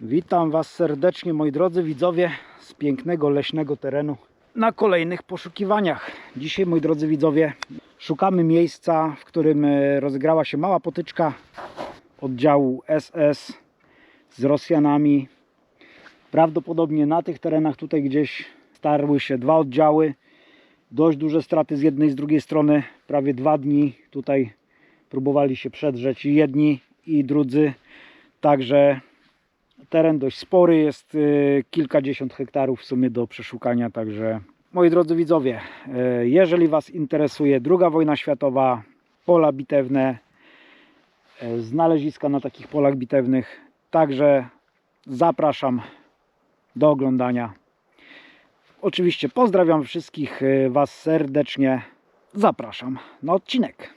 Witam Was serdecznie, moi drodzy widzowie, z pięknego leśnego terenu na kolejnych poszukiwaniach. Dzisiaj, moi drodzy widzowie, szukamy miejsca, w którym e, rozegrała się mała potyczka oddziału SS z Rosjanami. Prawdopodobnie na tych terenach tutaj gdzieś starły się dwa oddziały. Dość duże straty z jednej i z drugiej strony. Prawie dwa dni tutaj próbowali się przedrzeć jedni i drudzy. Także teren dość spory, jest y, kilkadziesiąt hektarów w sumie do przeszukania, także moi drodzy widzowie, y, jeżeli Was interesuje druga wojna światowa, pola bitewne, y, znaleziska na takich polach bitewnych, także zapraszam do oglądania. Oczywiście pozdrawiam wszystkich Was serdecznie, zapraszam na odcinek.